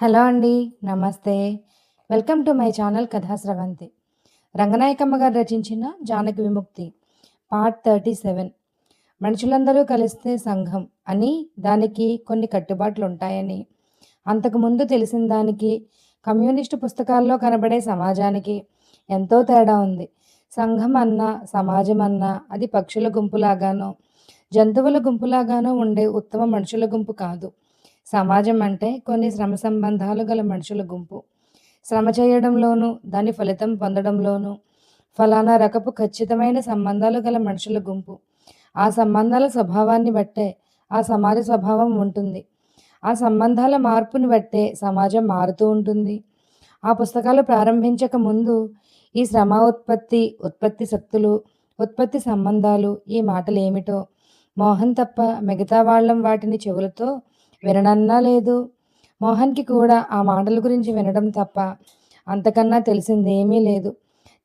Hello అండి నమస్తే. Welcome to my channel Kathasravanthi Ranganayakamma గారు రచించిన జానకి విముక్తి పార్ట్ థర్టీ సెవెన్. మనుషులందరూ కలిస్తే సంఘం అని దానికి కొన్ని కట్టుబాట్లు ఉంటాయని అంతకుముందు తెలిసిన దానికి కమ్యూనిస్టు పుస్తకాల్లో కనబడే సమాజానికి ఎంతో తేడా ఉంది. సంఘం అన్నా సమాజం అన్నా అది పక్షుల గుంపులాగానో జంతువుల గుంపులాగానో ఉండే ఉత్తమ మనుషుల గుంపు కాదు. సమాజం అంటే కొన్ని శ్రమ సంబంధాలు గల మనుషుల గుంపు. శ్రమ చేయడంలోనూ దాని ఫలితం పొందడంలోనూ ఫలానా రకపు ఖచ్చితమైన సంబంధాలు గల మనుషుల గుంపు. ఆ సంబంధాల స్వభావాన్ని బట్టే ఆ సమాజ స్వభావం ఉంటుంది. ఆ సంబంధాల మార్పుని బట్టే సమాజం మారుతూ ఉంటుంది. ఆ పుస్తకాలు ప్రారంభించక ముందు ఈ శ్రమ ఉత్పత్తి ఉత్పత్తి శక్తులు ఉత్పత్తి సంబంధాలు ఈ మాటలు ఏమిటో మోహన్ తప్ప మిగతా వాళ్ళం వాటిని చెవులతో వినడన్నా లేదు. మోహన్కి కూడా ఆ మాటల గురించి వినడం తప్ప అంతకన్నా తెలిసిందేమీ లేదు.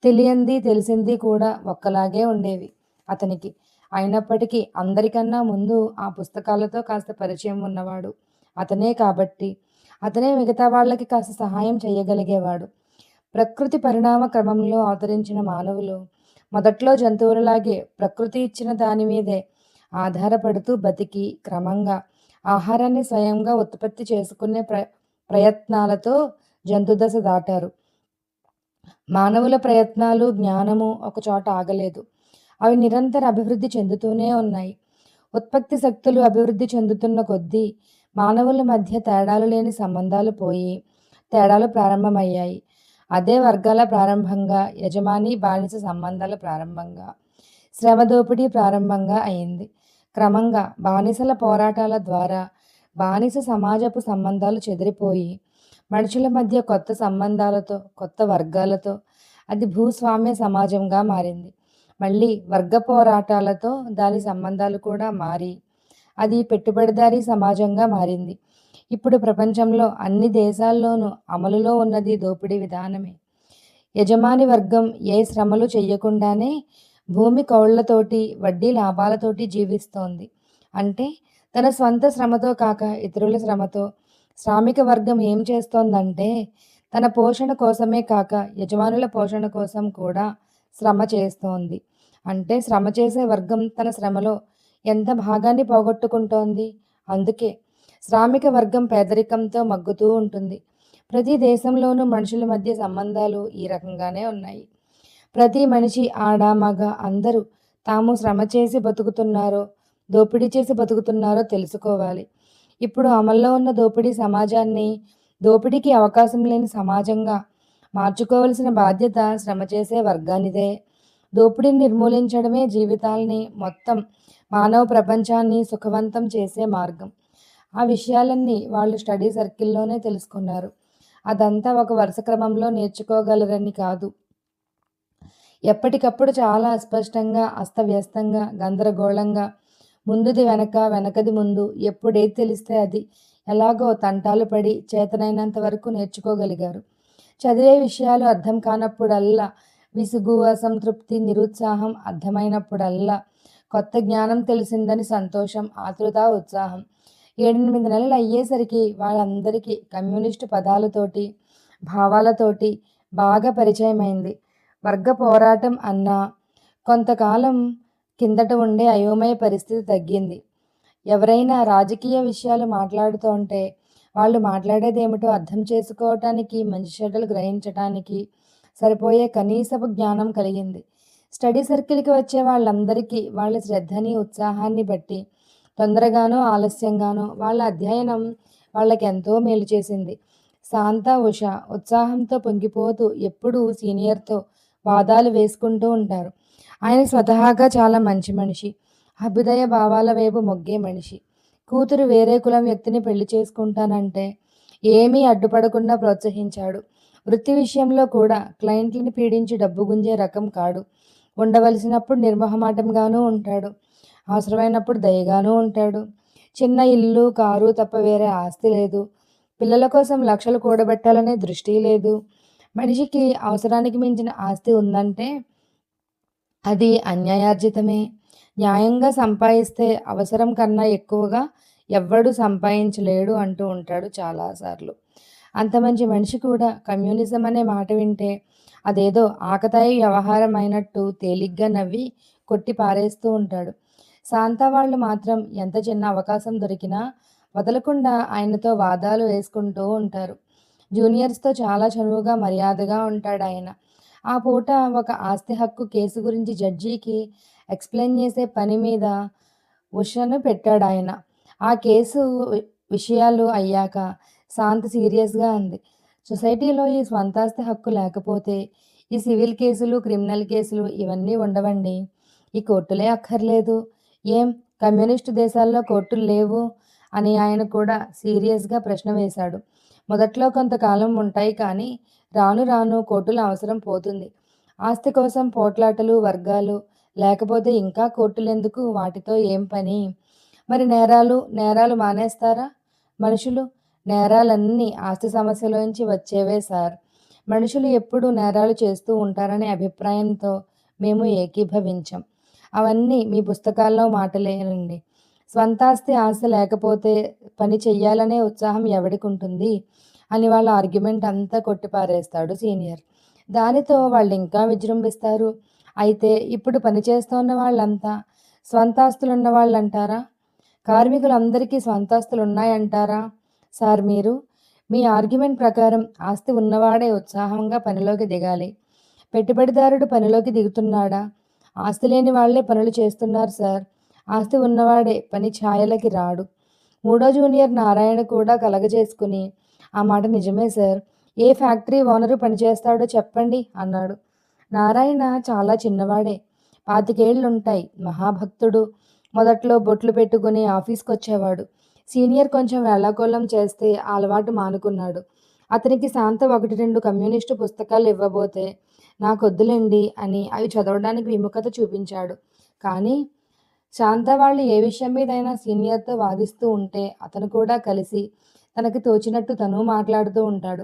తెలియంది తెలిసింది కూడా ఒక్కలాగే ఉండేవి అతనికి. అయినప్పటికీ అందరికన్నా ముందు ఆ పుస్తకాలతో కాస్త పరిచయం ఉన్నవాడు అతనే కాబట్టి అతనే మిగతా వాళ్ళకి కాస్త సహాయం చేయగలిగేవాడు. ప్రకృతి పరిణామ క్రమంలో అవతరించిన మానవులు మొదట్లో జంతువులలాగే ప్రకృతి ఇచ్చిన దాని మీదే ఆధారపడుతూ బతికి క్రమంగా ఆహారాన్ని స్వయంగా ఉత్పత్తి చేసుకునే ప్ర ప్రయత్నాలతో జంతుదశ దాటారు. మానవుల ప్రయత్నాలు జ్ఞానము ఒకచోట ఆగలేదు. అవి నిరంతర అభివృద్ధి చెందుతూనే ఉన్నాయి. ఉత్పత్తి శక్తులు అభివృద్ధి చెందుతున్న కొద్దీ మానవుల మధ్య తేడాలు లేని సంబంధాలు పోయి తేడాలు ప్రారంభమయ్యాయి. అదే వర్గాల ప్రారంభంగా యజమాని బానిస సంబంధాల ప్రారంభంగా శ్రమ దోపిడీ ప్రారంభంగా అయింది. క్రమంగా బానిసల పోరాటాల ద్వారా బానిస సమాజపు సంబంధాలు చెదిరిపోయి మనుషుల మధ్య కొత్త సంబంధాలతో కొత్త వర్గాలతో అది భూస్వామ్య సమాజంగా మారింది. మళ్ళీ వర్గ పోరాటాలతో దాని సంబంధాలు కూడా మారి అది పెట్టుబడిదారీ సమాజంగా మారింది. ఇప్పుడు ప్రపంచంలో అన్ని దేశాల్లోనూ అమలులో ఉన్నది దోపిడీ విధానమే. యజమాని వర్గం ఏ శ్రమలు చెయ్యకుండానే భూమి కౌళ్ళతోటి వడ్డీ లాభాలతోటి జీవిస్తోంది. అంటే తన స్వంత శ్రమతో కాక ఇతరుల శ్రమతో శ్రామిక వర్గం ఏం చేస్తోందంటే తన పోషణ కోసమే కాక యజమానుల పోషణ కోసం కూడా శ్రమ చేస్తోంది. అంటే శ్రమ చేసే వర్గం తన శ్రమలో ఎంత భాగాన్ని పోగొట్టుకుంటోంది? అందుకే శ్రామిక వర్గం పేదరికంతో మగ్గుతూ ఉంటుంది. ప్రతి దేశంలోనూ మనుషుల మధ్య సంబంధాలు ఈ రకంగానే ఉన్నాయి. ప్రతి మనిషి ఆడ మగ అందరూ తాము శ్రమ చేసి బతుకుతున్నారో దోపిడీ చేసి బతుకుతున్నారో తెలుసుకోవాలి. ఇప్పుడు అమల్లో ఉన్న దోపిడీ సమాజాన్ని దోపిడీకి అవకాశం లేని సమాజంగా మార్చుకోవలసిన బాధ్యత శ్రమ చేసే వర్గానిదే. దోపిడీని నిర్మూలించడమే జీవితాల్ని మొత్తం మానవ ప్రపంచాన్ని సుఖవంతం చేసే మార్గం. ఆ విషయాలన్నీ వాళ్ళు స్టడీ సర్కిల్లోనే తెలుసుకున్నారు. అదంతా ఒక వరుస క్రమంలో నేర్చుకోగలరని కాదు. ఎప్పటికప్పుడు చాలా అస్పష్టంగా అస్తవ్యస్తంగా గందరగోళంగా ముందుది వెనక వెనకది ముందు ఎప్పుడేది తెలిస్తే అది ఎలాగో తంటాలు పడి చేతనైనంత వరకు నేర్చుకోగలిగారు. చదివే విషయాలు అర్థం కానప్పుడల్లా విసుగు అసంతృప్తి నిరుత్సాహం అర్థమైనప్పుడల్లా కొత్త జ్ఞానం తెలిసిందని సంతోషం ఆతృత ఉత్సాహం. ఏడెనిమిది నెలలు అయ్యేసరికి వాళ్ళందరికీ కమ్యూనిస్టు పదాలతోటి భావాలతోటి బాగా పరిచయమైంది. వర్గ పోరాటం అన్నా కొంతకాలం కిందట ఉండే అయోమయ పరిస్థితి తగ్గింది. ఎవరైనా రాజకీయ విషయాలు మాట్లాడుతుంటే వాళ్ళు మాట్లాడేది ఏమిటో అర్థం చేసుకోవటానికి మంచి చెడ్డలు గ్రహించటానికి సరిపోయే కనీసపు జ్ఞానం కలిగింది. స్టడీ సర్కిల్కి వచ్చే వాళ్ళందరికీ వాళ్ళ శ్రద్ధని ఉత్సాహాన్ని బట్టి తొందరగానో ఆలస్యంగానో వాళ్ళ అధ్యయనం వాళ్ళకి ఎంతో మేలు చేసింది. శాంత ఉష ఉత్సాహంతో పొంగిపోతూ ఎప్పుడూ సీనియర్తో వాదాలు వేసుకుంటూ ఉంటారు. ఆయన స్వతహాగా చాలా మంచి మనిషి. అభ్యుదయ భావాల వైపు మొగ్గే మనిషి. కూతురు వేరే కులం వ్యక్తిని పెళ్ళి చేసుకుంటానంటే ఏమీ అడ్డుపడకుండా ప్రోత్సహించాడు. వృత్తి విషయంలో కూడా క్లయింట్లని పీడించి డబ్బు గుంజే రకం కాడు. ఉండవలసినప్పుడు నిర్మహమాటంగానూ ఉంటాడు. అవసరమైనప్పుడు దయగానూ ఉంటాడు. చిన్న ఇల్లు కారు తప్ప వేరే ఆస్తి లేదు. పిల్లల కోసం లక్షలు కూడబెట్టాలనే దృష్టి లేదు. మనిషికి అవసరానికి మించిన ఆస్తి ఉందంటే అది అన్యాయార్జితమే. న్యాయంగా సంపాదిస్తే అవసరం కన్నా ఎక్కువగా ఎవ్వడు సంపాదించలేడు అంటూ ఉంటాడు చాలాసార్లు. అంత మంచి మనిషి కూడా కమ్యూనిజం అనే మాట వింటే అదేదో ఆకతాయి వ్యవహారం అయినట్టు తేలిగ్గా నవ్వి కొట్టి పారేస్తూ ఉంటాడు. శాంత వాళ్ళు మాత్రం ఎంత చిన్న అవకాశం దొరికినా వదలకుండా ఆయనతో వాదాలు వేసుకుంటూ ఉంటారు. జూనియర్స్తో చాలా చనువుగా మర్యాదగా ఉంటాడు ఆయన. ఆ పూట ఒక ఆస్తి హక్కు కేసు గురించి జడ్జికి ఎక్స్ప్లెయిన్ చేసే పని మీద ఉషను పెట్టాడు ఆయన. ఆ కేసు విషయాలు అయ్యాక శాంతి సీరియస్గా ఉంది. సొసైటీలో ఈ స్వంతాస్తి హక్కు లేకపోతే ఈ సివిల్ కేసులు క్రిమినల్ కేసులు ఇవన్నీ ఉండవండి. ఈ కోర్టులే అక్కర్లేదు. ఏం కమ్యూనిస్టు దేశాల్లో కోర్టులు లేవు అని ఆయన కూడా సీరియస్గా ప్రశ్న వేశాడు. మొదట్లో కొంతకాలం ఉంటాయి కానీ రాను రాను కోర్టుల అవసరం పోతుంది. ఆస్తి కోసం పోట్లాటలు వర్గాలు లేకపోతే ఇంకా కోర్టులు ఎందుకు వాటితో ఏం పని? మరి నేరాలు నేరాలు మానేస్తారా? మనుషులు నేరాలన్నీ ఆస్తి సమస్యలోంచి వచ్చేవే సార్. మనుషులు ఎప్పుడు నేరాలు చేస్తూ ఉంటారనే అభిప్రాయంతో మేము ఏకీభవించాం. అవన్నీ మీ పుస్తకాల్లో మాటలేనండి. స్వంతాస్తి ఆశ లేకపోతే పని చెయ్యాలనే ఉత్సాహం ఎవడికి ఉంటుంది? అని వాళ్ళ ఆర్గ్యుమెంట్ అంతా కొట్టిపారేస్తాడు సీనియర్ దానితో వాళ్ళు ఇంకా విజృంభిస్తారు. అయితే ఇప్పుడు పనిచేస్తున్న వాళ్ళంతా స్వంతాస్తులున్న వాళ్ళు అంటారా కార్మికులందరికీ స్వంతాస్తులు ఉన్నాయంటారా సార్ మీరు మీ ఆర్గ్యుమెంట్ ప్రకారం ఆస్తి ఉన్నవాడే ఉత్సాహంగా పనిలోకి దిగాలి. పెట్టుబడిదారుడు పనిలోకి దిగుతున్నాడా? ఆస్తి లేని వాళ్ళే పనులు చేస్తున్నారు సార్. ఆస్తి ఉన్నవాడే పని ఛాయలకి రాడు. మూడో జూనియర్ నారాయణ కూడా కలగజేసుకుని ఆ మాట నిజమే సార్. ఏ ఫ్యాక్టరీ ఓనరు పనిచేస్తాడో చెప్పండి అన్నాడు. నారాయణ చాలా చిన్నవాడే. పాతికేళ్ళుంటాయి. మహాభక్తుడు. మొదట్లో బొట్లు పెట్టుకుని ఆఫీస్కి వచ్చేవాడు సీనియర్ కొంచెం వేళాకోళం చేస్తే అలవాటు మానుకున్నాడు. అతనికి శాంత ఒకటి రెండు కమ్యూనిస్టు పుస్తకాలు ఇవ్వబోతే నాకొద్దులేండి అని అవి చదవడానికి విముఖత చూపించాడు. కానీ శాంత వాళ్ళు ఏ విషయం మీదైనా సీనియర్తో వాదిస్తూ ఉంటే అతను కూడా కలిసి తనకి తోచినట్టు తను మాట్లాడుతూ ఉంటాడు.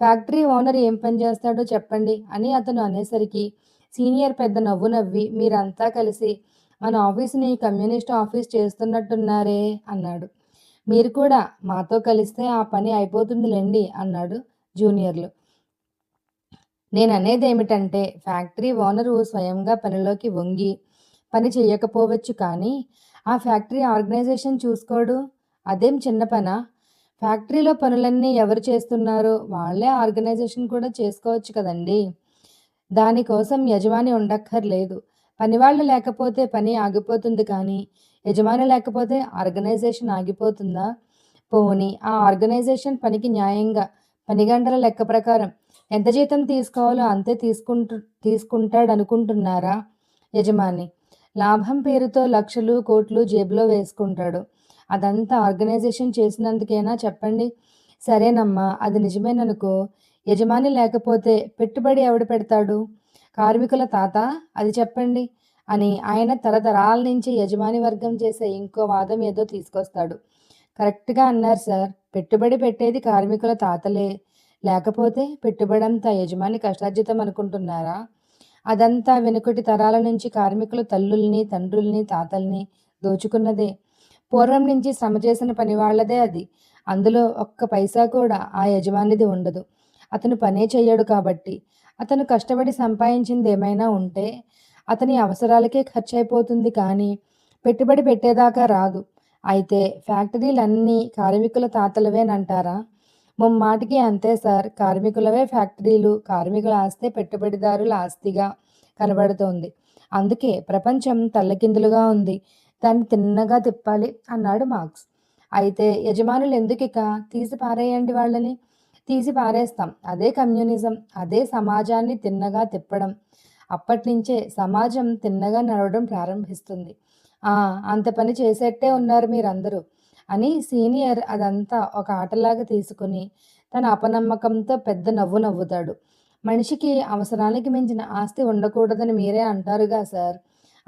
ఫ్యాక్టరీ ఓనర్ ఏం పని చేస్తాడో చెప్పండి అని అతను అనేసరికి సీనియర్ పెద్ద నవ్వు నవ్వి మీరంతా కలిసి మన ఆఫీస్ని కమ్యూనిస్ట్ ఆఫీస్ చేస్తున్నట్టున్నారే అన్నాడు. మీరు కూడా మాతో కలిస్తే ఆ పని అయిపోతుందిలేండి అన్నాడు జూనియర్లు. నేను అనేది ఏమిటంటే ఫ్యాక్టరీ ఓనరు స్వయంగా పనిలోకి వంగి పని చేయకపోవచ్చు కానీ ఆ ఫ్యాక్టరీ ఆర్గనైజేషన్ చూసుకోడు. అదేం చిన్న పనా? ఫ్యాక్టరీలో పనులన్నీ ఎవరు చేస్తున్నారో వాళ్ళే ఆర్గనైజేషన్ కూడా చేసుకోవచ్చు కదండి. దానికోసం యజమాని ఉండక్కర్లేదు. పనివాళ్ళు లేకపోతే పని ఆగిపోతుంది కానీ యజమాని లేకపోతే ఆర్గనైజేషన్ ఆగిపోతుందా? పోని ఆ ఆర్గనైజేషన్ పనికి న్యాయంగా పని గంటల లెక్క ప్రకారం ఎంత జీతం తీసుకోవాలో అంతే తీసుకుంటు తీసుకుంటాడు అనుకుంటున్నారా యజమాని? లాభం పేరుతో లక్షలు కోట్లు జేబులో వేసుకుంటాడు. అదంతా ఆర్గనైజేషన్ చేసినందుకేనా చెప్పండి? సరేనమ్మా అది నిజమేననుకో. యజమాని లేకపోతే పెట్టుబడి ఎవడు పెడతాడు? కార్మికుల తాత అది చెప్పండి అని ఆయన తరతరాల నుంచి యజమాని వర్గం చేసే ఇంకో వాదం ఏదో తీసుకొస్తాడు. కరెక్ట్గా అన్నారు సార్. పెట్టుబడి పెట్టేది కార్మికుల తాతలే. లేకపోతే పెట్టుబడంతా యజమాని కష్టార్జితం అనుకుంటున్నారా? అదంతా వెనుకటి తరాల నుంచి కార్మికులు తల్లుల్ని తండ్రుల్ని తాతల్ని దోచుకున్నదే. పూర్వం నుంచి శ్రమ చేసిన పని వాళ్ళదే అది. అందులో ఒక్క పైసా కూడా ఆ యజమానిది ఉండదు. అతను పనే చెయ్యడు కాబట్టి. అతను కష్టపడి సంపాదించింది ఏమైనా ఉంటే అతని అవసరాలకే ఖర్చు అయిపోతుంది కానీ పెట్టుబడి పెట్టేదాకా రాదు. అయితే ఫ్యాక్టరీలన్నీ కార్మికుల తాతలవేనంటారా? ముమ్మాటికి అంతే సార్. కార్మికులవే ఫ్యాక్టరీలు కార్మికుల ఆస్తే పెట్టుబడిదారుల ఆస్తిగా కనబడుతోంది. అందుకే ప్రపంచం తల్లకిందులుగా ఉంది. దాన్ని తిన్నగా తిప్పాలి అన్నాడు మార్క్స్. అయితే యజమానులు ఎందుకు ఇక తీసి పారేయండి వాళ్ళని. తీసి పారేస్తాం. అదే కమ్యూనిజం అదే సమాజాన్ని తిన్నగా తిప్పడం. అప్పటి నుంచే సమాజం తిన్నగా నడవడం ప్రారంభిస్తుంది. ఆ అంత పని చేసేట్టే ఉన్నారు మీరందరూ. అని సీనియర్ అదంతా ఒక ఆటలాగా తీసుకుని తన అపనమ్మకంతో పెద్ద నవ్వు నవ్వుతాడు. మనిషికి అవసరానికి మించిన ఆస్తి ఉండకూడదని మీరే అంటారుగా సార్.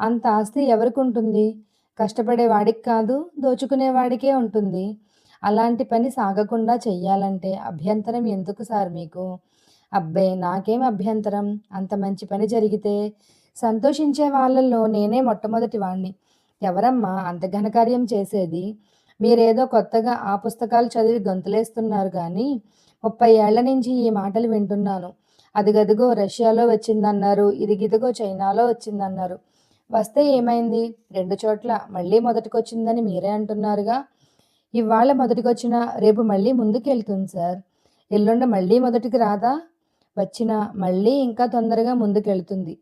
అంత ఆస్తి ఎవరికి ఉంటుంది? కష్టపడే వాడికి కాదు దోచుకునే వాడికే ఉంటుంది. అలాంటి పని సాగకుండా చెయ్యాలంటే అభ్యంతరం ఎందుకు సార్ మీకు? అబ్బే నాకేం అభ్యంతరం? అంత మంచి పని జరిగితే సంతోషించే వాళ్ళల్లో నేనే మొట్టమొదటి వాణ్ణి. ఎవరమ్మా అంత ఘనకార్యం చేసేది? మీరేదో కొత్తగా ఆ పుస్తకాలు చదివి గొంతులేస్తున్నారు కానీ ముప్పై ఏళ్ళ నుంచి ఈ మాటలు వింటున్నాను. అదిగదిగో రష్యాలో వచ్చిందన్నారు ఇదిగిదిగో చైనాలో వచ్చిందన్నారు. వస్తే ఏమైంది? రెండు చోట్ల మళ్ళీ మొదటికొచ్చిందని మీరే అంటున్నారుగా? ఇవాళ మొదటికొచ్చిన రేపు మళ్ళీ ముందుకెళ్తుంది సార్. ఎల్లుండ మళ్ళీ మొదటికి రాదా? వచ్చిన మళ్ళీ ఇంకా తొందరగా ముందుకెళ్తుంది.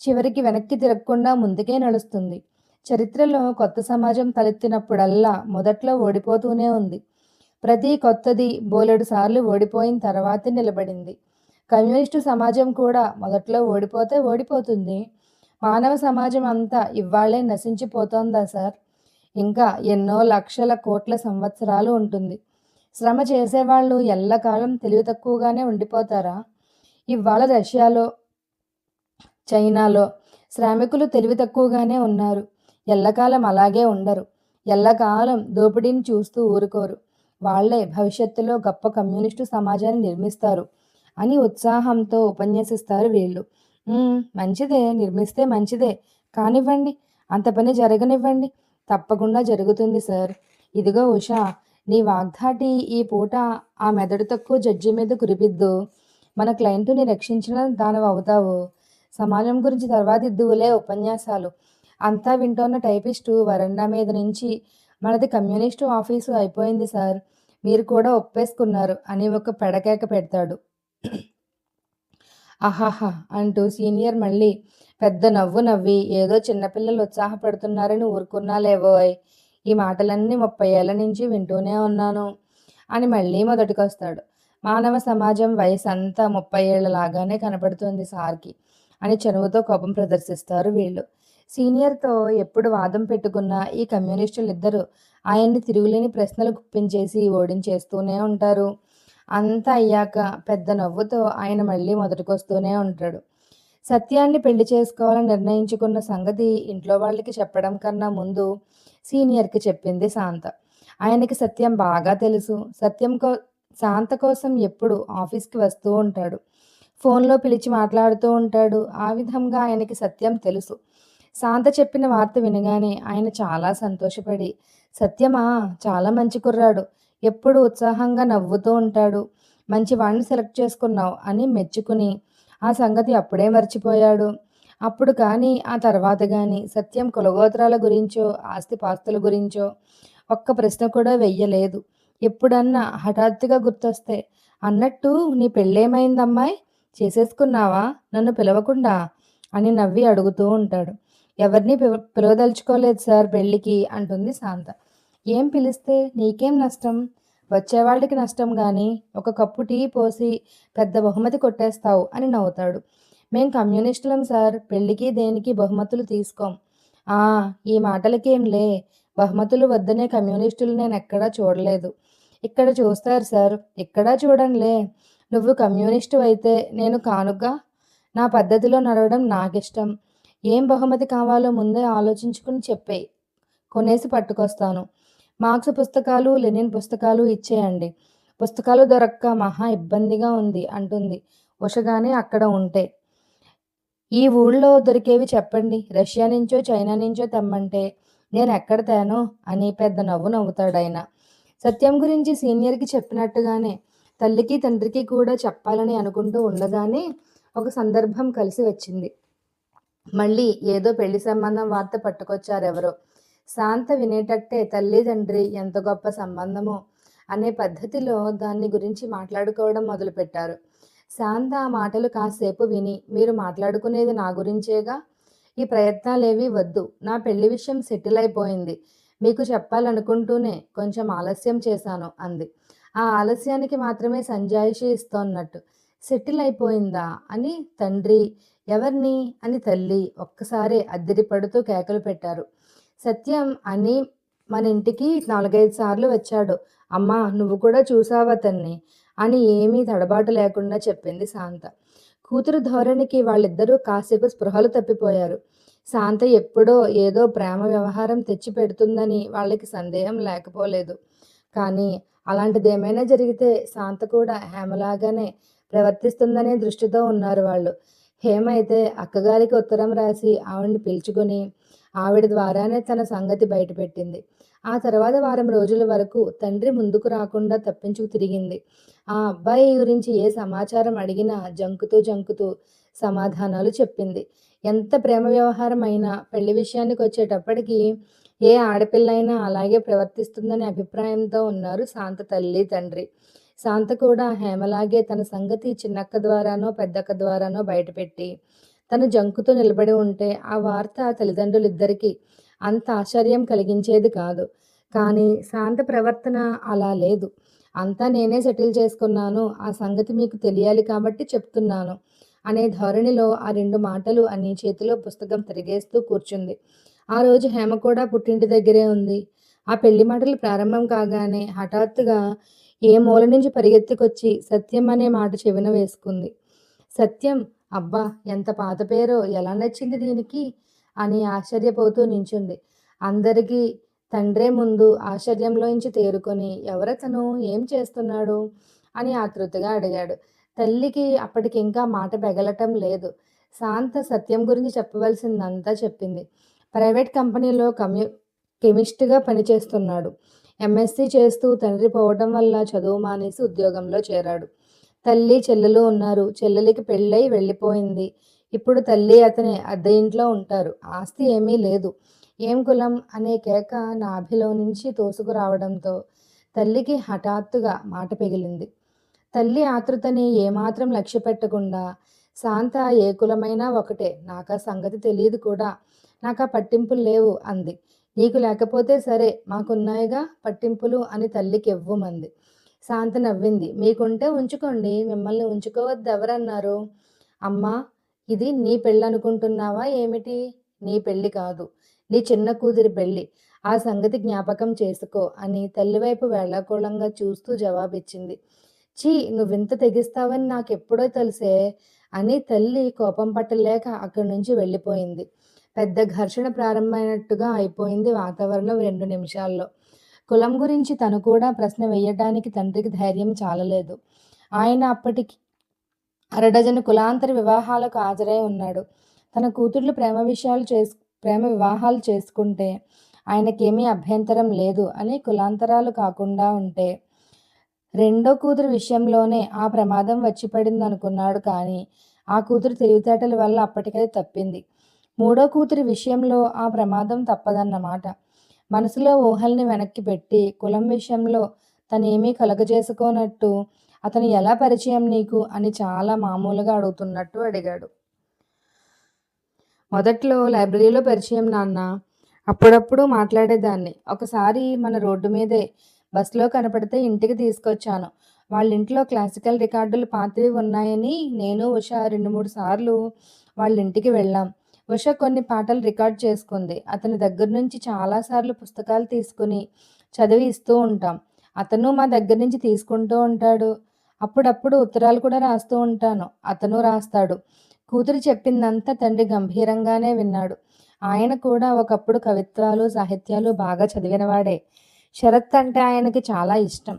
చివరికి వెనక్కి తిరగకుండా ముందుకే నడుస్తుంది. చరిత్రలో కొత్త సమాజం తలెత్తినప్పుడల్లా మొదట్లో ఓడిపోతూనే ఉంది. ప్రతి కొత్తది బోలెడు సార్లు ఓడిపోయిన తర్వాతే నిలబడింది. కమ్యూనిస్టు సమాజం కూడా మొదట్లో ఓడిపోతే ఓడిపోతుంది. మానవ సమాజం అంతా ఇవాళే నశించిపోతోందా సార్? ఇంకా ఎన్నో లక్షల కోట్ల సంవత్సరాలు ఉంటుంది. శ్రమ చేసేవాళ్ళు ఎల్లకాలం తెలివి తక్కువగానే ఉండిపోతారా? ఇవాళ రష్యాలో చైనాలో శ్రామికులు తెలివి తక్కువగానే ఉన్నారు. ఎల్లకాలం అలాగే ఉండరు. ఎల్లకాలం దోపిడీని చూస్తూ ఊరుకోరు. వాళ్ళే భవిష్యత్తులో గొప్ప కమ్యూనిస్టు సమాజాన్ని నిర్మిస్తారు అని ఉత్సాహంతో ఉపన్యసిస్తారు వీళ్ళు. మంచిదే నిర్మిస్తే మంచిదే. కానివ్వండి అంత పని జరగనివ్వండి. తప్పకుండా జరుగుతుంది సార్. ఇదిగో ఉషా నీ వాగ్దాటి ఈ పూట ఆ మెదడు తక్కువ జడ్జి మీద కురిపిద్దు. మన క్లయింట్ని రక్షించిన దానవు అవుతావు. సమాజం గురించి తర్వాత ఇద్దువులే ఉపన్యాసాలు. అంతా వింటున్న టైపిస్టు వరండా మీద నుంచి మనది కమ్యూనిస్టు ఆఫీసు అయిపోయింది సార్. మీరు కూడా ఒప్పేసుకున్నారు అని ఒక పెడకేక పెడతాడు. ఆహాహా అంటూ సీనియర్ మళ్ళీ పెద్ద నవ్వు నవ్వి ఏదో చిన్నపిల్లలు ఉత్సాహపడుతున్నారని ఊరుకున్నాలేవోయ్ ఈ మాటలన్నీ ముప్పై ఏళ్ళ నుంచి వింటూనే ఉన్నాను అని మళ్ళీ మొదటికొస్తాడు. మానవ సమాజం వయసు అంతా ముప్పై ఏళ్ళలాగానే కనపడుతుంది సార్కి అని చనువుతో కోపం ప్రదర్శిస్తారు వీళ్ళు. సీనియర్తో ఎప్పుడు వాదం పెట్టుకున్న ఈ కమ్యూనిస్టులు ఇద్దరు ఆయన్ని తిరుగులేని ప్రశ్నలు గుప్పించేసి ఓడించేస్తూనే ఉంటారు. అంతా అయ్యాక పెద్ద నవ్వుతో ఆయన మళ్ళీ మొదటికొస్తూనే ఉంటాడు. సత్యాన్ని పెళ్ళి చేసుకోవాలని నిర్ణయించుకున్న సంగతి ఇంట్లో వాళ్ళకి చెప్పడం కన్నా ముందు సీనియర్కి చెప్పింది శాంత. ఆయనకి సత్యం బాగా తెలుసు. సత్యం కో శాంత కోసం ఎప్పుడు ఆఫీస్కి వస్తూ ఉంటాడు. ఫోన్లో పిలిచి మాట్లాడుతూ ఉంటాడు. ఆ విధంగా ఆయనకి సత్యం తెలుసు. శాంత చెప్పిన వార్త వినగానే ఆయన చాలా సంతోషపడి సత్యమా చాలా మంచి కుర్రాడు. ఎప్పుడు ఉత్సాహంగా నవ్వుతూ ఉంటాడు. మంచి వాడిని సెలెక్ట్ చేసుకున్నావు అని మెచ్చుకుని ఆ సంగతి అప్పుడే మర్చిపోయాడు. అప్పుడు కానీ ఆ తర్వాత కానీ సత్యం కులగోత్రాల గురించో ఆస్తిపాస్తుల గురించో ఒక్క ప్రశ్న కూడా వెయ్యలేదు. ఎప్పుడన్నా హఠాత్తుగా గుర్తొస్తే అన్నట్టు నీ పెళ్ళేమైందమ్మాయి? చేసేసుకున్నావా? నన్ను పిలవకుండా? అని నవ్వి అడుగుతూ ఉంటాడు. ఎవరిని పిలవదలుచుకోలేదు సార్ పెళ్ళికి అంటుంది శాంత. ఏం పిలిస్తే నీకేం నష్టం? వచ్చేవాళ్ళకి నష్టం కానీ ఒక కప్పు టీ పోసి పెద్ద బహుమతి కొట్టేస్తావు అని నవ్వుతాడు. మేం కమ్యూనిస్టులం సార్ పెళ్ళికి దేనికి బహుమతులు తీసుకోం? ఆ ఈ మాటలకేం లే బహుమతులు వద్దనే కమ్యూనిస్టులు నేను ఎక్కడా చూడలేదు. ఇక్కడ చూస్తారు సార్ ఎక్కడా చూడండిలే నువ్వు కమ్యూనిస్టు అయితే నేను కానుగా నా పద్ధతిలో నడవడం నాకిష్టం. ఏం బహుమతి కావాలో ముందే ఆలోచించుకుని చెప్పేయి. కొనేసి పట్టుకొస్తాను. మార్క్స్ పుస్తకాలు లెనిన్ పుస్తకాలు ఇచ్చేయండి. పుస్తకాలు దొరక్క మహా ఇబ్బందిగా ఉంది అంటుంది. ఉషగానే అక్కడ ఉంటే. ఈ ఊళ్ళో దొరికేవి చెప్పండి. రష్యా నుంచో చైనా నుంచో తెమ్మంటే నేను ఎక్కడ తేను? అని పెద్ద నవ్వు నవ్వుతాడాయన. సత్యం గురించి సీనియర్కి చెప్పినట్టుగానే తల్లికి తండ్రికి కూడా చెప్పాలని అనుకుంటూ ఉండగానే ఒక సందర్భం కలిసి వచ్చింది. మళ్ళీ ఏదో పెళ్ళి సంబంధం వార్త పట్టుకొచ్చారు ఎవరో శాంత వినేటట్టే తల్లి తండ్రి ఎంత గొప్ప సంబంధమో అనే పద్ధతిలో దాన్ని గురించి మాట్లాడుకోవడం మొదలుపెట్టారు. శాంత ఆ మాటలు కాసేపు విని మీరు మాట్లాడుకునేది నా గురించేగా? ఈ ప్రయత్నాలేవీ వద్దు. నా పెళ్ళి విషయం సెటిల్ అయిపోయింది. మీకు చెప్పాలనుకుంటూనే కొంచెం ఆలస్యం చేశాను అంది. ఆ ఆలస్యానికి మాత్రమే సంజాయిషి ఇస్తోన్నట్టు. సెటిల్ అయిపోయిందా అని తండ్రి ఎవరిని అని తల్లి ఒక్కసారి అద్దరిపడుతూ కేకలు పెట్టారు. సత్యం అని మన ఇంటికి నాలుగైదు సార్లు వచ్చాడు. అమ్మా నువ్వు కూడా చూసావా అతన్ని అని ఏమీ తడబాటు లేకుండా చెప్పింది శాంత. కూతురు ధోరణికి వాళ్ళిద్దరూ కాసేపు స్పృహలు తప్పిపోయారు. శాంత ఎప్పుడో ఏదో ప్రేమ వ్యవహారం తెచ్చి పెడుతుందని వాళ్ళకి సందేహం లేకపోలేదు. కానీ అలాంటిది ఏమైనా జరిగితే శాంత కూడా హేమలాగానే ప్రవర్తిస్తుందనే దృష్టితో ఉన్నారు వాళ్ళు. హేమ అయితే అక్కగారికి ఉత్తరం రాసి ఆవిడ్ని పిలుచుకొని ఆవిడ ద్వారానే తన సంగతి బయటపెట్టింది. ఆ తర్వాత వారం రోజుల వరకు తండ్రి ముందుకు రాకుండా తప్పించుకు తిరిగింది. ఆ అబ్బాయి గురించి ఏ సమాచారం అడిగినా జంకుతూ జంకుతూ సమాధానాలు చెప్పింది. ఎంత ప్రేమ వ్యవహారం అయినా పెళ్ళి విషయానికి వచ్చేటప్పటికి ఏ ఆడపిల్లైనా అలాగే ప్రవర్తిస్తుందనే అభిప్రాయంతో ఉన్నారు శాంత తల్లి తండ్రి. శాంత కూడా హేమలాగే తన సంగతి చిన్నక్క ద్వారానో పెద్దక్క ద్వారానో బయటపెట్టి తను జంకుతో నిలబడి ఉంటే ఆ వార్త తల్లిదండ్రులిద్దరికీ అంత ఆశ్చర్యం కలిగించేది కాదు. కానీ శాంత ప్రవర్తన అలా లేదు. అంతా నేనే సెటిల్ చేసుకున్నాను. ఆ సంగతి మీకు తెలియాలి కాబట్టి చెప్తున్నాను అనే ధోరణిలో ఆ రెండు మాటలు అని చేతిలో పుస్తకం తిరిగేస్తూ కూర్చుంది. ఆ రోజు హేమ కూడా పుట్టింటి దగ్గరే ఉంది. ఆ పెళ్ళి మాటలు ప్రారంభం కాగానే హఠాత్తుగా ఏ మూల నుంచి పరిగెత్తుకొచ్చి సత్యం అనే మాట చెవిన వేసుకుంది. సత్యం అబ్బా ఎంత పాత పేరో ఎలా నచ్చింది దీనికి? అని ఆశ్చర్యపోతూ నించుంది. అందరికీ తండ్రే ముందు ఆశ్చర్యంలోంచి తేరుకొని ఎవరతను? ఏం చేస్తున్నాడు? అని ఆతృతగా అడిగాడు. తల్లికి అప్పటికి ఇంకా మాట పెగలటం లేదు. శాంత సత్యం గురించి చెప్పవలసిందంతా చెప్పింది. ప్రైవేట్ కంపెనీలో కమ్యూ కెమిస్ట్గా పనిచేస్తున్నాడు. ఎంఎస్సీ చేస్తూ తండ్రి పోవటం వల్ల చదువు మానేసి ఉద్యోగంలో చేరాడు. తల్లి చెల్లెలు ఉన్నారు. చెల్లెలికి పెళ్ళై వెళ్ళిపోయింది. ఇప్పుడు తల్లి అతని అద్దె ఇంట్లో ఉంటారు. ఆస్తి ఏమీ లేదు. ఏం కులం అనే కేక నాభిలో నుంచి తోసుకురావడంతో తల్లికి హఠాత్తుగా మాట పెగిలింది. తల్లి ఆతృతని ఏమాత్రం లక్ష్య పెట్టకుండా శాంత ఏ కులమైనా ఒకటే. నాకు ఆ సంగతి తెలియదు కూడా. నాకు ఆ పట్టింపులు లేవు అంది. నీకు లేకపోతే సరే మాకున్నాయిగా పట్టింపులు అని తల్లికి ఇవ్వమంది. శాంత నవ్వింది. మీకుంటే ఉంచుకోండి మిమ్మల్ని ఉంచుకోవద్దు ఎవరన్నారు? అమ్మా ఇది నీ పెళ్ళి అనుకుంటున్నావా ఏమిటి? నీ పెళ్ళి కాదు నీ చిన్న కూతురి పెళ్ళి. ఆ సంగతి జ్ఞాపకం చేసుకో అని తల్లివైపు వేళాకోళంగా చూస్తూ జవాబిచ్చింది. చీ నువ్వింత తెగిస్తావని నాకెప్పుడో తెలిసే అని తల్లి కోపం పట్టలేక అక్కడి నుంచి వెళ్ళిపోయింది. పెద్ద ఘర్షణ ప్రారంభమైనట్టుగా అయిపోయింది వాతావరణం రెండు నిమిషాల్లో. కులం గురించి తను కూడా ప్రశ్న వేయడానికి తండ్రికి ధైర్యం చాలలేదు. ఆయన అప్పటికి అరడజను కులాంతర వివాహాలకు హాజరై ఉన్నాడు. తన కూతుర్లు ప్రేమ విషయాలు చేసు ప్రేమ వివాహాలు చేసుకుంటే ఆయనకేమీ అభ్యంతరం లేదు అని కులాంతరాలు కాకుండా ఉంటే రెండో కూతురు విషయంలోనే ఆ ప్రమాదం వచ్చి పడింది అనుకున్నాడు కానీ ఆ కూతురు తెలివితేటల వల్ల అప్పటికది తప్పింది. మూడో కూతురి విషయంలో ఆ ప్రమాదం తప్పదన్నమాట. మనసులో ఊహల్ని వెనక్కి పెట్టి కులం విషయంలో తనేమీ కలగజేసుకోనట్టు అతను ఎలా పరిచయం నీకు అని చాలా మామూలుగా అడుగుతున్నట్టు అడిగాడు. మొదట్లో లైబ్రరీలో పరిచయం నాన్న అప్పుడప్పుడు మాట్లాడేదాన్ని. ఒకసారి మన రోడ్డు మీదే బస్సులో కనపడితే ఇంటికి తీసుకొచ్చాను. వాళ్ళ ఇంట్లో క్లాసికల్ రికార్డులు పాతవి ఉన్నాయని నేను ఉషా రెండు మూడు సార్లు వాళ్ళ ఇంటికి వెళ్ళాం. ఉష కొన్ని పాటలు రికార్డ్ చేసుకుంది. అతని దగ్గర నుంచి చాలాసార్లు పుస్తకాలు తీసుకుని చదివి ఇస్తూ ఉంటాం. అతను మా దగ్గర నుంచి తీసుకుంటూ ఉంటాడు. అప్పుడప్పుడు ఉత్తరాలు కూడా రాస్తూ ఉంటాను. అతను రాస్తాడు. కూతురు చెప్పిందంతా తండ్రి గంభీరంగానే విన్నాడు. ఆయన కూడా ఒకప్పుడు కవిత్వాలు సాహిత్యాలు బాగా చదివినవాడే. శరత్ అంటే ఆయనకి చాలా ఇష్టం.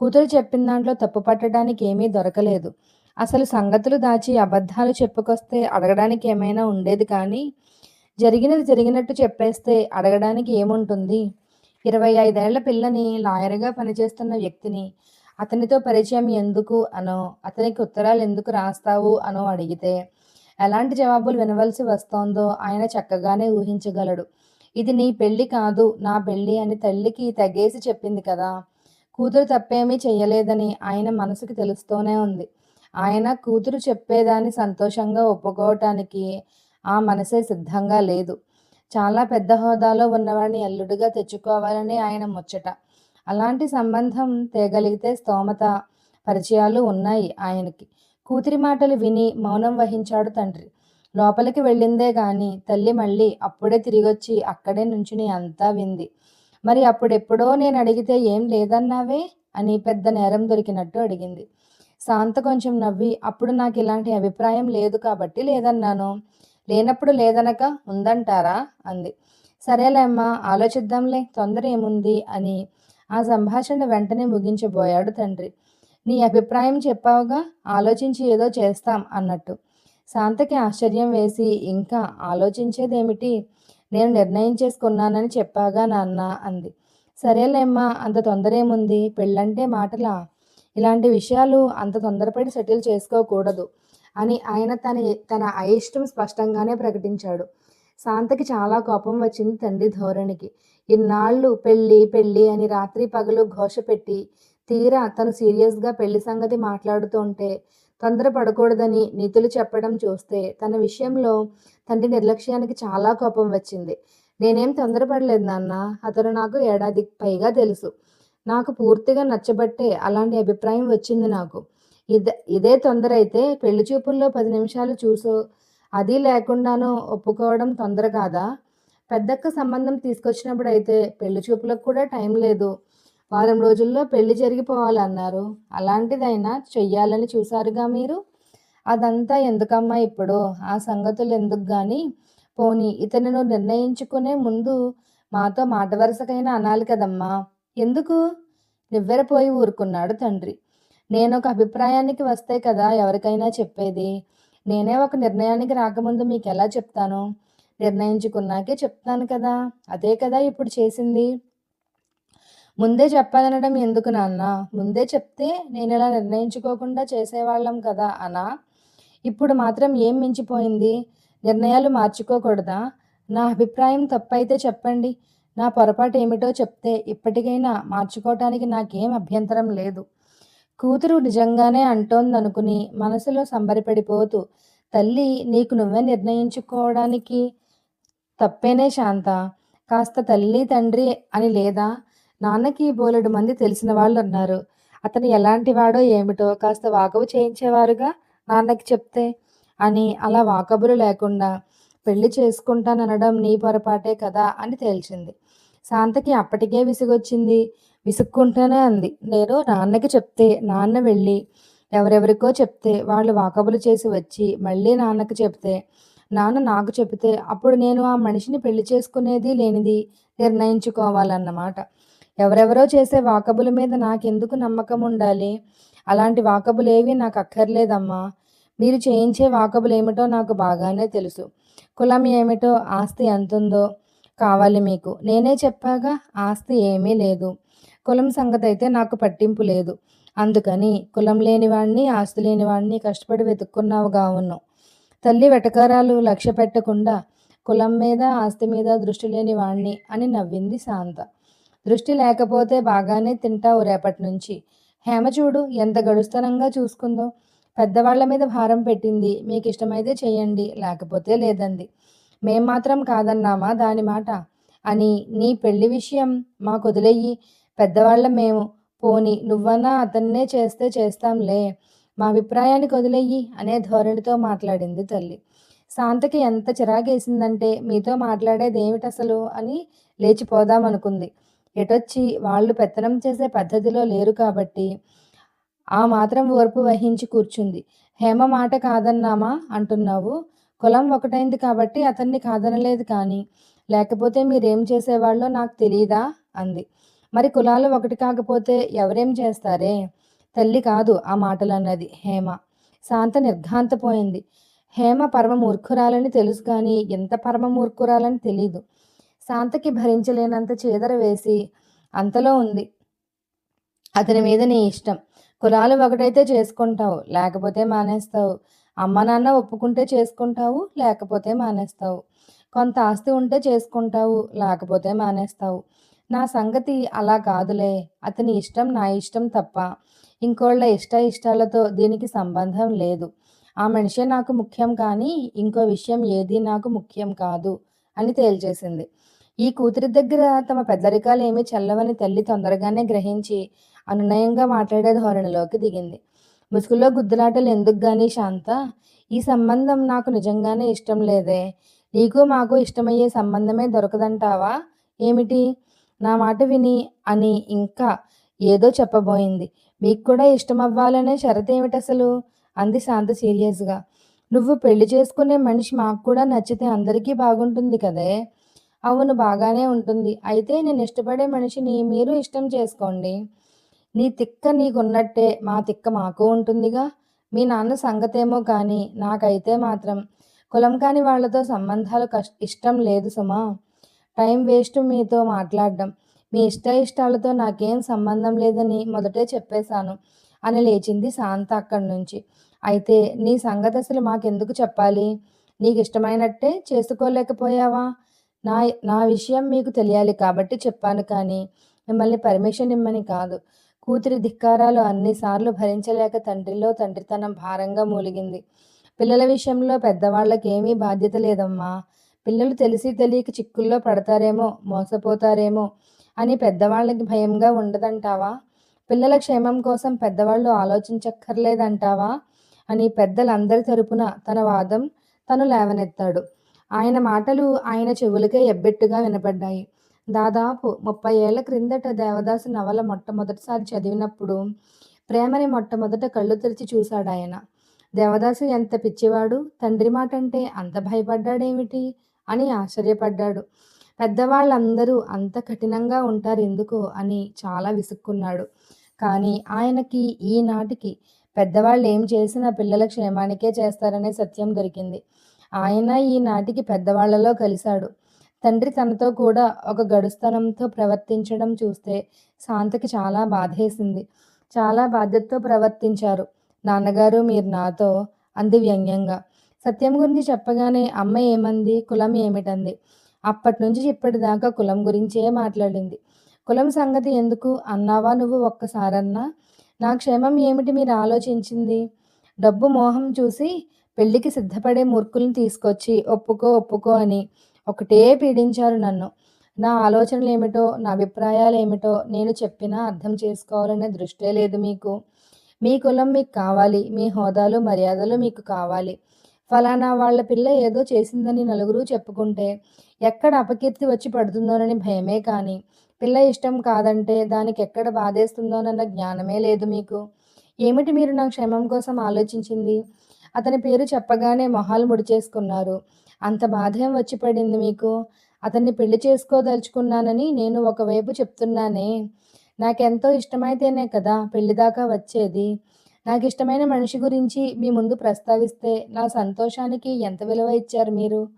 కూతురు చెప్పిన దాంట్లో తప్పు పట్టడానికి ఏమీ దొరకలేదు. అసలు సంగతులు దాచి అబద్ధాలు చెప్పుకొస్తే అడగడానికి ఏమైనా ఉండేది కానీ జరిగినది జరిగినట్టు చెప్పేస్తే అడగడానికి ఏముంటుంది? ఇరవై ఐదేళ్ళ పిల్లని లాయర్గా పనిచేస్తున్న వ్యక్తిని అతనితో పరిచయం ఎందుకు అనో అతనికి ఉత్తరాలు ఎందుకు రాస్తావు అనో అడిగితే ఎలాంటి జవాబులు వినవలసి వస్తోందో ఆయన చక్కగానే ఊహించగలడు. ఇది నీ పెళ్ళి కాదు నా పెళ్ళి అని తల్లికి తెగేసి చెప్పింది కదా. కూతురు తప్పేమీ చెయ్యలేదని ఆయన మనసుకు తెలుస్తూనే ఉంది. ఆయన కూతురు చెప్పేదాన్ని సంతోషంగా ఒప్పుకోవటానికి ఆ మనసే సిద్ధంగా లేదు. చాలా పెద్ద హోదాలో ఉన్నవాడిని అల్లుడిగా తెచ్చుకోవాలని ఆయన ముచ్చట. అలాంటి సంబంధం తేగలిగితే స్తోమత పరిచయాలు ఉన్నాయి ఆయనకి. కూతురి మాటలు విని మౌనం వహించాడు తండ్రి. లోపలికి వెళ్ళిందే గాని తల్లి మళ్ళీ అప్పుడే తిరిగొచ్చి అక్కడే నుంచుని అంతా వింది. మరి అప్పుడెప్పుడో నేను అడిగితే ఏం లేదన్నావే అని పెద్ద నేరం దొరికినట్టు అడిగింది. శాంత కొంచెం నవ్వి అప్పుడు నాకు ఇలాంటి అభిప్రాయం లేదు కాబట్టి లేదన్నాను. లేనప్పుడు లేదనక ఉందంటారా? అంది. సరేలేమ్మా ఆలోచిద్దాంలే తొందర ఏముంది? అని ఆ సంభాషణ వెంటనే ముగించబోయాడు తండ్రి. నీ అభిప్రాయం చెప్పావుగా ఆలోచించి ఏదో చేస్తాం అన్నట్టు. శాంతకి ఆశ్చర్యం వేసి ఇంకా ఆలోచించేదేమిటి? నేను నిర్ణయం చేసుకున్నానని చెప్పాగా నాన్న అంది. సరేలేమ్మా అంత తొందర ఏముంది? పెళ్ళంటే మాటలా? ఇలాంటి విషయాలు అంత తొందరపడి సెటిల్ చేసుకోకూడదు అని ఆయన తన తన అయిష్టం స్పష్టంగానే ప్రకటించాడు. శాంతకి చాలా కోపం వచ్చింది తండ్రి ధోరణికి. ఇన్నాళ్ళు పెళ్ళి పెళ్ళి అని రాత్రి పగలు ఘోష పెట్టి తీరా తను సీరియస్గా పెళ్ళి సంగతి మాట్లాడుతుంటే తొందర పడకూడదని నిధులు చెప్పడం చూస్తే తన విషయంలో తండ్రి నిర్లక్ష్యానికి చాలా కోపం వచ్చింది. నేనేం తొందరపడలేదు నాన్న అతను నాకు ఏడాది పైగా తెలుసు. నాకు పూర్తిగా నచ్చబట్టే అలాంటి అభిప్రాయం వచ్చింది నాకు. ఇదే ఇదే తొందర అయితే పెళ్ళి చూపుల్లో పది నిమిషాలు చూసో అది లేకుండానూ ఒప్పుకోవడం తొందర కాదా? పెద్దక్క సంబంధం తీసుకొచ్చినప్పుడు అయితే పెళ్ళి చూపులకు కూడా టైం లేదు. వారం రోజుల్లో పెళ్ళి జరిగిపోవాలన్నారు. అలాంటిదైనా చెయ్యాలని చూసారుగా మీరు? అదంతా ఎందుకమ్మా ఇప్పుడు? ఆ సంగతులు ఎందుకు కానీ పోనీ ఇతను నిర్ణయించుకునే ముందు మాతో మాట వరుసకైనా అనాలి కదమ్మా. ఎందుకు? నివ్వెరపోయి ఊరుకున్నాడు తండ్రి. నేను ఒక అభిప్రాయానికి వస్తే కదా ఎవరికైనా చెప్పేది? నేనే ఒక నిర్ణయానికి రాకముందు మీకు ఎలా చెప్తాను? నిర్ణయించుకున్నాకే చెప్తాను కదా. అదే కదా ఇప్పుడు చేసింది. ముందే చెప్పాలనడం ఎందుకు నాన్న? ముందే చెప్తే నేను ఇలా నిర్ణయించుకోకుండా చేసేవాళ్ళం కదా అనా? ఇప్పుడు మాత్రం ఏం మించిపోయింది? నిర్ణయాలు మార్చుకోకూడదా? నా అభిప్రాయం తప్పైతే చెప్పండి. నా పొరపాటు ఏమిటో చెప్తే ఇప్పటికైనా మార్చుకోవటానికి నాకేం అభ్యంతరం లేదు. కూతురు నిజంగానే అంటోందనుకుని మనసులో సంబరపడిపోతూ తల్లి నీకు నువ్వే నిర్ణయించుకోవడానికి తప్పేనే శాంత? కాస్త తల్లి తండ్రి అని లేదా? నాన్నకి బోలెడు మంది తెలిసిన వాళ్ళు ఉన్నారు అతను ఎలాంటి వాడో ఏమిటో కాస్త వాకబు చేయించేవారుగా నాన్నకి చెప్తే అని అలా వాకబులు లేకుండా పెళ్ళి చేసుకుంటాననడం నీ పొరపాటే కదా అని తేల్చింది. శాంతకి అప్పటికే విసుగొచ్చింది. విసుక్కుంటూనే అంది. నేను నాన్నకి చెప్తే నాన్న వెళ్ళి ఎవరెవరికో చెప్తే వాళ్ళు వాకబులు చేసి వచ్చి మళ్ళీ నాన్నకి చెప్తే నాన్న నాకు చెబితే అప్పుడు నేను ఆ మనిషిని పెళ్ళి చేసుకునేది లేనిది నిర్ణయించుకోవాలన్నమాట. ఎవరెవరో చేసే వాకబుల మీద నాకెందుకు నమ్మకం ఉండాలి? అలాంటి వాకబులేవి నాకు అక్కర్లేదమ్మా. మీరు చేయించే వాకబులు ఏమిటో నాకు బాగానే తెలుసు. కులం ఏమిటో ఆస్తి ఎంతుందో కావాలి మీకు. నేనే చెప్పాగా ఆస్తి ఏమీ లేదు. కులం సంగతి అయితే నాకు పట్టింపు లేదు. అందుకని కులం లేనివాడిని ఆస్తి లేనివాడిని కష్టపడి వెతుక్కున్నావు కావును తల్లి వెటకారాలు లక్ష్య పెట్టకుండా కులం మీద ఆస్తి మీద దృష్టి లేని వాణ్ణి అని నవ్వింది శాంత. దృష్టి లేకపోతే బాగానే తింటావు రేపటి నుంచి హేమ చూడు ఎంత గడుస్తనంగా చూసుకుందో. పెద్దవాళ్ళ మీద భారం పెట్టింది. మీకు ఇష్టమైతే చేయండి లేకపోతే లేదంది. మేం మాత్రం కాదన్నామా దాని మాట? అని నీ పెళ్ళి విషయం మాకు వదిలేయి. పెద్దవాళ్ళ మేము. పోని నువ్వన్నా అతన్నే చేస్తే చేస్తాంలే. మా అభిప్రాయానికి వదిలేయి అనే ధోరణితో మాట్లాడింది తల్లి. శాంతకి ఎంత చిరాకేసిందంటే మీతో మాట్లాడేది ఏమిటి అసలు అని లేచిపోదామనుకుంది. ఎటొచ్చి వాళ్ళు పెత్తనం చేసే పద్ధతిలో లేరు కాబట్టి ఆ మాత్రం ఓర్పు వహించి కూర్చుంది. హేమ మాట కాదన్నామా? అంటున్నావు. కులం ఒకటైంది కాబట్టి అతన్ని కాదనలేదు కానీ లేకపోతే మీరేం చేసేవాళ్ళో నాకు తెలియదా అంది. మరి కులాలు ఒకటి కాకపోతే ఎవరేం చేస్తారే? తల్లి కాదు ఆ మాటలు అన్నది హేమ. శాంత నిర్ఘాంతపోయింది. హేమ పరమ మూర్ఖురాలని తెలుసు కానీ ఎంత పరమ మూర్ఖురాలని తెలీదు. శాంతకి భరించలేనంత చీదర వేసి అంతలో ఉంది. అతని మీద నీ ఇష్టం. కులాలు ఒకటైతే చేసుకుంటావు లేకపోతే మానేస్తావు. అమ్మ నాన్న ఒప్పుకుంటే చేసుకుంటావు లేకపోతే మానేస్తావు. కొంత ఆస్తి ఉంటే చేసుకుంటావు లేకపోతే మానేస్తావు. నా సంగతి అలా కాదులే అతని ఇష్టం నా ఇష్టం తప్ప. ఇంకోళ్ళ ఇష్ట ఇష్టాలతో దీనికి సంబంధం లేదు. ఆ మనిషే నాకు ముఖ్యం కానీ ఇంకో విషయం ఏది నాకు ముఖ్యం కాదు అని తేల్చేసింది. ఈ కూతురి దగ్గర తమ పెద్దరికాలు ఏమీ చల్లవని తల్లి తొందరగానే గ్రహించి అనునయంగా మాట్లాడే ధోరణిలోకి దిగింది. ముసుగులో గుద్దులాటలు ఎందుకు గాని శాంత? ఈ సంబంధం నాకు నిజంగానే ఇష్టం లేదే. నీకు మాకు ఇష్టమయ్యే సంబంధమే దొరకదంటావా? ఏమిటి? నా మాట విని అని ఇంకా ఏదో చెప్పబోయింది. మీకు కూడా ఇష్టం అవ్వాలనే షరత్ ఏమిటి అసలు? అంది శాంత సీరియస్గా. నువ్వు పెళ్ళి చేసుకునే మనిషి మాకు కూడా నచ్చితే అందరికీ బాగుంటుంది కదే? అవును బాగానే ఉంటుంది. అయితే నేను ఇష్టపడే మనిషిని మీరు ఇష్టం చేసుకోండి. నీ తిక్క నీకున్నట్టే మా తిక్క మాకు ఉంటుందిగా. మీ నాన్న సంగతేమో కానీ నాకైతే మాత్రం కులం కాని వాళ్ళతో సంబంధాలు కష్ట ఇష్టం లేదు సుమా. టైం వేస్ట్ మీతో మాట్లాడడం. మీ ఇష్ట ఇష్టాలతో నాకేం సంబంధం లేదని మొదటే చెప్పేశాను అని లేచింది శాంత అక్కడి నుంచి. అయితే నీ సంగతి అసలు మాకెందుకు చెప్పాలి? నీకు ఇష్టమైనట్టే చేసుకోలేకపోయావా? నా నా విషయం మీకు తెలియాలి కాబట్టి చెప్పాను కానీ మిమ్మల్ని పర్మిషన్ ఇమ్మని కాదు. కూతురి ధిక్కారాలు అన్నిసార్లు భరించలేక తండ్రిలో తండ్రితనం భారంగా మూలిగింది. పిల్లల విషయంలో పెద్దవాళ్ళకి ఏమీ బాధ్యత లేదమ్మా. పిల్లలు తెలిసి తెలియక చిక్కుల్లో పడతారేమో మోసపోతారేమో అని పెద్దవాళ్ళకి భయంగా ఉండదంటావా? పిల్లల క్షేమం కోసం పెద్దవాళ్ళు ఆలోచించక్కర్లేదంటావా? అని పెద్దలందరి తరపున తన వాదం తను లేవనెత్తాడు. ఆయన మాటలు ఆయన చెవులకే ఎబ్బెట్టుగా వినపడ్డాయి. దాదాపు ముప్పై ఏళ్ళ క్రిందట దేవదాసు నవల మొట్టమొదటిసారి చదివినప్పుడు ప్రేమని మొట్టమొదట కళ్ళు తెరిచి చూశాడు ఆయన. దేవదాసు ఎంత పిచ్చివాడు? తండ్రి మాట అంటే అంత భయపడ్డాడేమిటి? అని ఆశ్చర్యపడ్డాడు. పెద్దవాళ్ళందరూ అంత కఠినంగా ఉంటారు ఎందుకు? అని చాలా విసుక్కున్నాడు. కానీ ఆయనకి ఈనాటికి పెద్దవాళ్ళు ఏం చేసినా పిల్లల క్షేమానికే చేస్తారనే సత్యం దొరికింది. ఆయన ఈనాటికి పెద్దవాళ్ళలో కలిశాడు. తండ్రి తనతో కూడా ఒక గడుస్తనంతో ప్రవర్తించడం చూస్తే శాంతకి చాలా బాధేసింది. చాలా బాధ్యతతో ప్రవర్తించారు. నాన్నగారు మీరు నాతో అంది వ్యంగ్యంగా. సత్యం గురించి చెప్పగానే అమ్మ ఏమంది? కులం ఏమిటంది? అప్పటి నుంచి ఇప్పటిదాకా కులం గురించే మాట్లాడింది. కులం సంగతి ఎందుకు? అన్నావా నువ్వు ఒక్కసారన్నా? నా క్షేమం ఏమిటి మీరు ఆలోచించింది? డబ్బు మోహం చూసి పెళ్ళికి సిద్ధపడే మూర్ఖుల్ని తీసుకొచ్చి ఒప్పుకో ఒప్పుకో అని ఒకటే పీడించారు నన్ను. నా ఆలోచనలు ఏమిటో నా అభిప్రాయాలు ఏమిటో నేను చెప్పినా అర్థం చేసుకోవాలనే దృష్టే లేదు మీకు. మీ కులం మీకు కావాలి మీ హోదాలు మర్యాదలు మీకు కావాలి. ఫలానా వాళ్ళ పిల్ల ఏదో చేసిందని నలుగురు చెప్పుకుంటే ఎక్కడ అపకీర్తి వచ్చి పడుతుందోనని భయమే కానీ పిల్ల ఇష్టం కాదంటే దానికి ఎక్కడ బాధేస్తుందోనన్న జ్ఞానమే లేదు మీకు. ఏమిటి మీరు నా క్షేమం కోసం ఆలోచించింది? అతని పేరు చెప్పగానే మొహాలు ముడిచేసుకున్నారు. అంత బాధేం వచ్చి పడింది మీకు? అతన్ని పెళ్ళి చేసుకోదలుచుకున్నానని నేను ఒకవైపు చెప్తున్నానే. నాకెంతో ఇష్టమైతేనే కదా పెళ్ళి దాకా వచ్చేది. నాకు ఇష్టమైన మనిషి గురించి మీ ముందు ప్రస్తావిస్తే నా సంతోషానికి ఎంత విలువ ఇచ్చారు మీరు?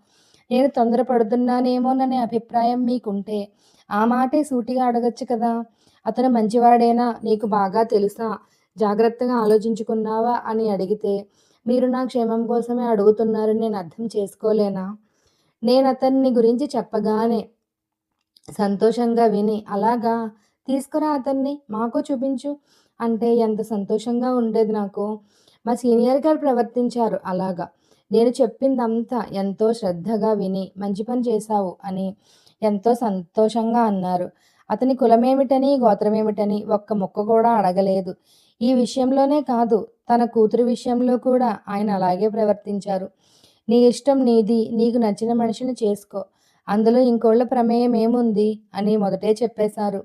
నేను తొందరపడుతున్నానేమోననే అభిప్రాయం మీకుంటే ఆ మాటే సూటిగా అడగచ్చు కదా. అతను మంచివాడేనా? నీకు బాగా తెలుసా? జాగ్రత్తగా ఆలోచించుకున్నావా? అని అడిగితే మీరు నా క్షేమం కోసమే అడుగుతున్నారని నేను అర్థం చేసుకోలేనా? నేను అతన్ని గురించి చెప్పగానే సంతోషంగా విని అలాగా తీసుకురా అతన్ని మాకు చూపించు. అంటే ఎంత సంతోషంగా ఉండేది నాకు. మా సీనియర్ గారు ప్రవర్తించారు అలాగా నేను చెప్పిందంతా ఎంతో శ్రద్ధగా విని మంచి పని చేశావు అని ఎంతో సంతోషంగా అన్నారు. అతని కులమేమిటని గోత్రమేమిటని ఒక్క మొక్క కూడా అడగలేదు. ఈ విషయంలోనే కాదు తన కూతురు విషయంలో కూడా ఆయన అలాగే ప్రవర్తించారు. నీ ఇష్టం నీది నీకు నచ్చిన మనిషిని చేసుకో అందులో ఇంకోళ్ళ ప్రమేయం ఏముంది అని మొదటే చెప్పేశారు.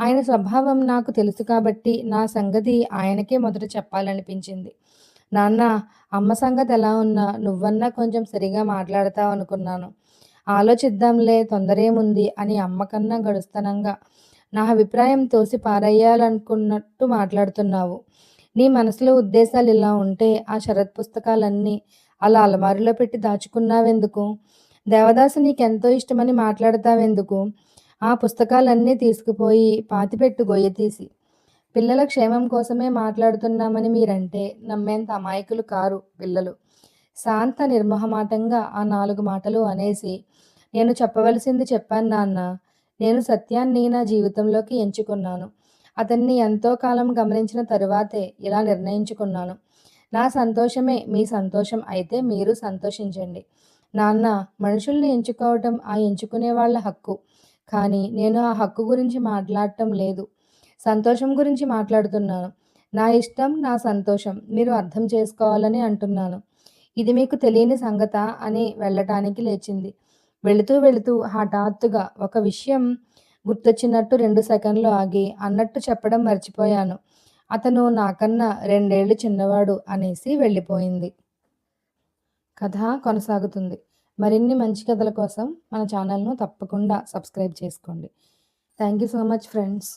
ఆయన స్వభావం నాకు తెలుసు కాబట్టి నా సంగతి ఆయనకే మొదట చెప్పాలనిపించింది. నాన్న అమ్మ సంగతి ఎలా ఉన్నా నువ్వన్నా కొంచెం సరిగా మాట్లాడతావు అనుకున్నాను ఆలోచిద్దాంలే తొందరేముంది అని అమ్మ కన్నా గడుస్తనంగా నా అభిప్రాయం తోసి పారేయాలనుకున్నట్టు మాట్లాడుతున్నావు. నీ మనసులో ఉద్దేశాలు ఇలా ఉంటే ఆ శరత్ పుస్తకాలన్నీ అలా అలమారిలో పెట్టి దాచుకున్నావెందుకు? దేవదాసు నీకెంతో ఇష్టమని మాట్లాడతావెందుకు? ఆ పుస్తకాలన్నీ తీసుకుపోయి పాతిపెట్టు గొయ్య తీసి. పిల్లల క్షేమం కోసమే మాట్లాడుతున్నామని మీరంటే నమ్మేంత అమాయకులు కారు పిల్లలు. శాంత నిర్మహమాటంగా ఆ నాలుగు మాటలు అనేసి నేను చెప్పవలసింది చెప్పాను నాన్న. నేను సత్యాన్ని నా జీవితంలోకి ఎంచుకున్నాను. అతన్ని ఎంతో కాలం గమనించిన తరువాతే ఇలా నిర్ణయించుకున్నాను. నా సంతోషమే మీ సంతోషం అయితే మీరు సంతోషించండి. నాన్న మనుషుల్ని ఎంచుకోవటం ఆ ఎంచుకునే వాళ్ళ హక్కు. కానీ నేను ఆ హక్కు గురించి మాట్లాడటం లేదు. సంతోషం గురించి మాట్లాడుతున్నాను. నా ఇష్టం నా సంతోషం మీరు అర్థం చేసుకోవాలని అంటున్నాను. ఇది మీకు తెలియని సంగత అని వెళ్ళటానికి లేచింది. వెళుతూ వెళుతూ హఠాత్తుగా ఒక విషయం గుర్తొచ్చినట్టు రెండు సెకండ్లు ఆగి అన్నట్టు చెప్పడం మర్చిపోయాను. అతను నాకన్నా రెండేళ్ళు చిన్నవాడు అనేసి వెళ్ళిపోయింది. కథ కొనసాగుతుంది. మరిన్ని మంచి కథల కోసం మన ఛానల్ను తప్పకుండా సబ్స్క్రైబ్ చేసుకోండి. Thank you so much friends.